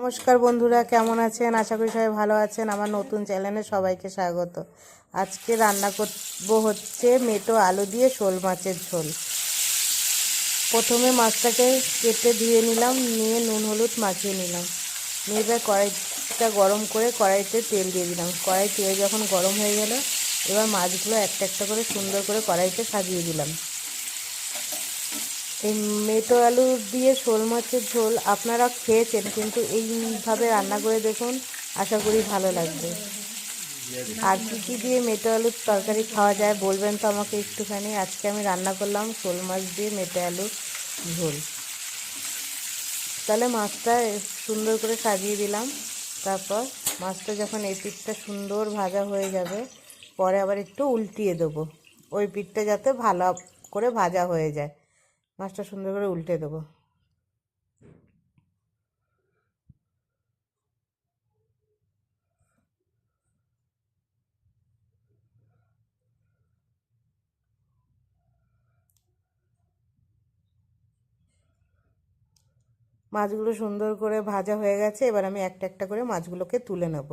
নমস্কার বন্ধুরা, কেমন আছেন? আশা করি সবাই ভালো আছেন। আমার নতুন চ্যানেলে সবাইকে স্বাগত। আজকে রান্না করব হচ্ছে মেটো আলু দিয়ে শোল মাছের ঝোল। প্রথমে মাছটাকে কেটে ধুয়ে নিলাম, নিয়ে নুন, হলুদ মাখিয়ে নিলাম। নিয়ে এবার কড়াইটা গরম করে কড়াইতে তেল দিয়ে দিলাম। কড়াই তেল যখন গরম হয়ে গেল, এবার মাছগুলো একটা একটা করে সুন্দর করে কড়াইতে সাজিয়ে দিলাম। এই মেটো আলু দিয়ে শোল মাছের ঝোল আপনারা খেয়েছেন, কিন্তু এইভাবে রান্না করে দেখুন, আশা করি ভালো লাগবে। আর কী কী দিয়ে মেটো আলুর তরকারি খাওয়া যায় বলবেন তো আমাকে একটুখানি। আজকে আমি রান্না করলাম শোল মাছ দিয়ে মেটো আলু ঝোল। তাহলে মাছটা সুন্দর করে সাজিয়ে দিলাম। তারপর মাছটা যখন এই পিঠটা সুন্দর ভাজা হয়ে যাবে, পরে আবার একটু উল্টিয়ে দেবো। ওই পিঠটা যাতে ভালো করে ভাজা হয়ে যায়। মাছটা সুন্দর করে উল্টে দেবো। মাছগুলো সুন্দর করে ভাজা হয়ে গেছে, এবার আমি একটা একটা করে মাছগুলোকে তুলে নেব।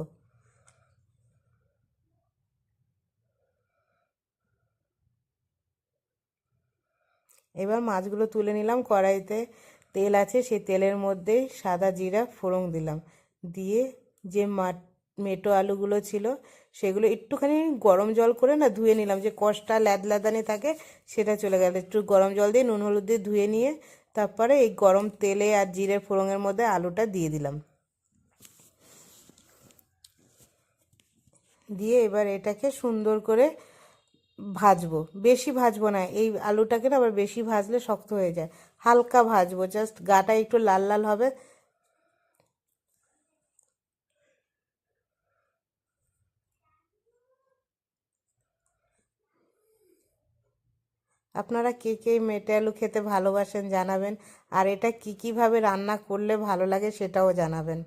এবার মাছগুলো তুলে নিলাম, কড়াইতে তেল আছে, সেই তেলের মধ্যেই সাদা জিরা ফোড়ন দিলাম। দিয়ে যে মাট মেটো আলুগুলো ছিল, সেগুলো একটুখানি গরম জল করে না ধুয়ে নিলাম। যে কষটা ল্যাদ ল্যাদানি থাকে, সেটা চলে গেল। একটু গরম জল দিয়ে, নুন হলুদ দিয়ে ধুয়ে নিয়ে তারপরে এই গরম তেলে আর জিরে ফোড়নের মধ্যে আলুটা দিয়ে দিলাম। দিয়ে এবার এটাকে সুন্দর করে ভাজবো। বেশি ভাজবো না। এই আলুটাকে না আবার বেশি ভাজলে শক্ত হয়ে যায়। হালকা ভাজবো। জাস্ট গাটা একটু লাল লাল হবে। আপনারা কে কে মেটে আলু খেতে ভালোবাসেন জানাবেন। আর এটা কী কীভাবে রান্না করলে ভালো লাগে সেটাও জানাবেন।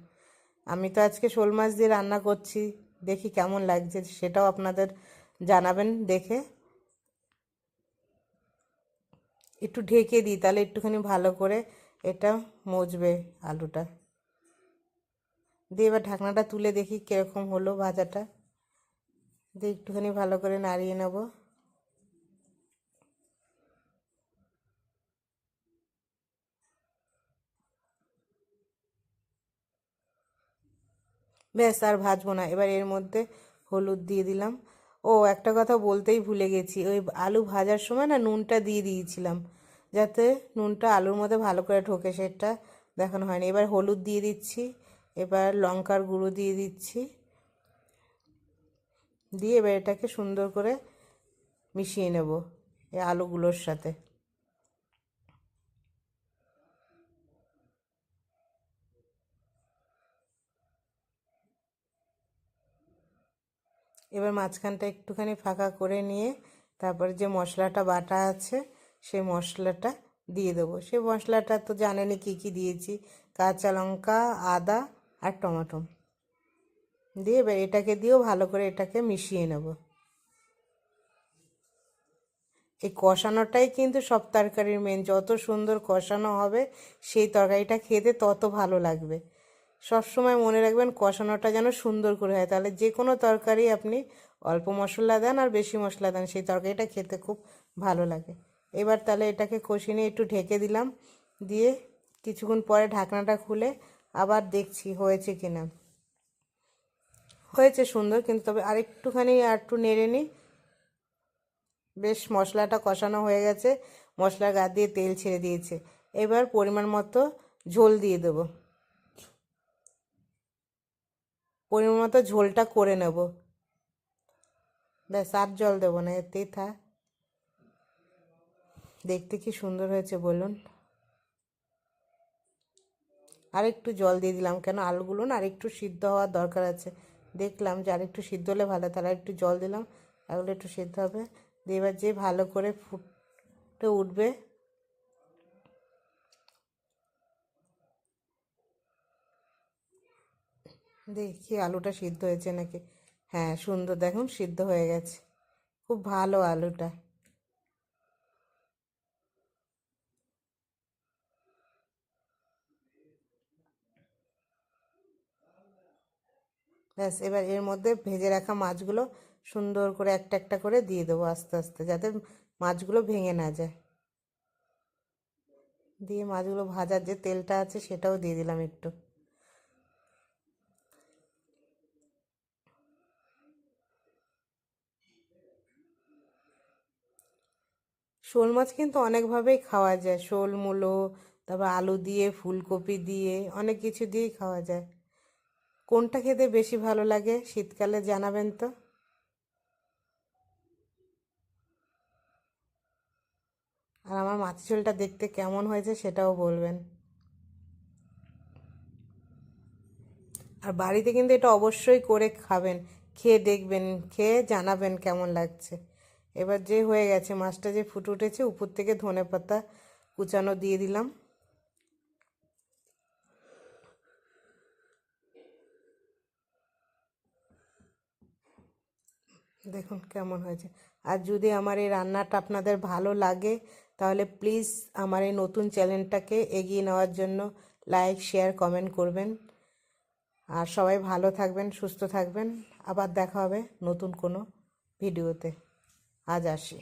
আমি তো আজকে শোল মাছ দিয়ে রান্না করছি। দেখি কেমন লাগছে। সেটাও আপনাদের জানাবেন দেখে। একটু ঢেকে দিই, তাহলে একটুখানি ভালো করে এটা মজবে আলুটা। দিয়ে এবার ঢাকনাটা তুলে দেখি কীরকম হলো ভাজাটা। দিয়ে একটুখানি ভালো করে নাড়িয়ে নেব। ব্যাস, আর ভাজবো না। এবার এর মধ্যে হলুদ দিয়ে দিলাম। ও একটা কথা বলতেই ভুলে গেছি, ওই আলু ভাজার সময় না নুনটা দিয়ে দিয়েছিলাম, যাতে নুনটা আলুর মধ্যে ভালো করে ঢোকে, সেটা দেখানো হয়নি। এবার হলুদ দিয়ে দিচ্ছি, এবার লঙ্কার গুঁড়ো দিয়ে দিচ্ছি, দিয়ে এবার এটাকে সুন্দর করে মিশিয়ে নেব এই আলুগুলোর সাথে। এবার মাঝখানটা একটুখানি ফাঁকা করে নিয়ে তারপরে যে মশলাটা বাটা আছে সেই মশলাটা দিয়ে দেবো। সেই মশলাটা তো জানেনই কী কী দিয়েছি, কাঁচা লঙ্কা, আদা আর টমেটো। দিয়ে এবার এটাকে দিয়েও ভালো করে এটাকে মিশিয়ে নেব। এই কষানোটাই কিন্তু সব তরকারির মেন যত সুন্দর কষানো হবে, সেই তরকারিটা খেতে তত ভালো লাগবে। সবসময় মনে রাখবেন কষানোটা যেন সুন্দর করে হয়। তাহলে যে কোনো তরকারি আপনি অল্প মশলা দেন আর বেশি মশলা দেন, সেই তরকারিটা খেতে খুব ভালো লাগে। এবার তাহলে এটাকে কষিয়ে নিয়ে একটু ঢেকে দিলাম। দিয়ে কিছুক্ষণ পরে ঢাকনাটা খুলে আবার দেখছি হয়েছে কি না হয়েছে সুন্দর, কিন্তু তবে আরেকটুখানি আর একটু নেড়ে নিই। বেশ মশলাটা কষানো হয়ে গেছে, মশলার গা দিয়ে তেল ছেড়ে দিয়েছে। এবার পরিমাণ মতো ঝোল দিয়ে দেবো। পরিমাণ মতো ঝোলটা করে নেব। ব্যাস, আর জল দেবো না, এতেই থাক। দেখতে কি সুন্দর হয়েছে বলুন। আর একটু জল দিয়ে দিলাম, কেন আলুগুলো না আর একটু সিদ্ধ হওয়ার দরকার আছে। দেখলাম যে আর একটু সিদ্ধ হলে ভালো, তাহলে একটু জল দিলাম, আলুগুলো একটু সিদ্ধ হবে। দিয়ে এবার যে ভালো করে ফুটে উঠবে দেখি আলুটা সিদ্ধ হয়েছে নাকি? হ্যাঁ সুন্দর, দেখুন, সিদ্ধ হয়ে গেছে। খুব ভালো আলুটা। ব্যাস, এবার এর মধ্যে ভেজে রাখা মাছগুলো সুন্দর করে একটা একটা করে দিয়ে দেবো আস্তে আস্তে, যাতে মাছগুলো ভেঙে না যায়। দিয়ে মাছগুলো ভাজার যে তেলটা আছে সেটাও দিয়ে দিলাম একটু। শোল মাছ কিন্তু অনেকভাবেই খাওয়া যায়। শোল, মূলো, তারপর আলু দিয়ে, ফুলকপি দিয়ে অনেক কিছু দিয়েই খাওয়া যায়। কোনটা খেতে বেশি ভালো লাগে? শীতকালে জানাবেন তো। আর আমার মাছ ঝোলটা দেখতে কেমন হয়েছে সেটাও বলবেন। আর বাড়িতে কিন্তু এটা অবশ্যই করে খাবেন। খেয়ে দেখবেন, খেয়ে জানাবেন কেমন লাগছে। এবার যে হয়ে গেছে, মাছটা যে ফুটে উঠেছে, উপর থেকে ধনে পাতা কুচানো দিয়ে দিলাম। দেখুন কেমন হয়েছে। আর যদি আমার এই রান্নাটা আপনাদের ভালো লাগে, তাহলে প্লিজ আমার এই নতুন চ্যানেলটাকে এগিয়ে নেওয়ার জন্য লাইক, শেয়ার, কমেন্ট করবেন। আর সবাই ভালো থাকবেন, সুস্থ থাকবেন। আবার দেখা হবে নতুন কোনো ভিডিওতে। আজ আসি।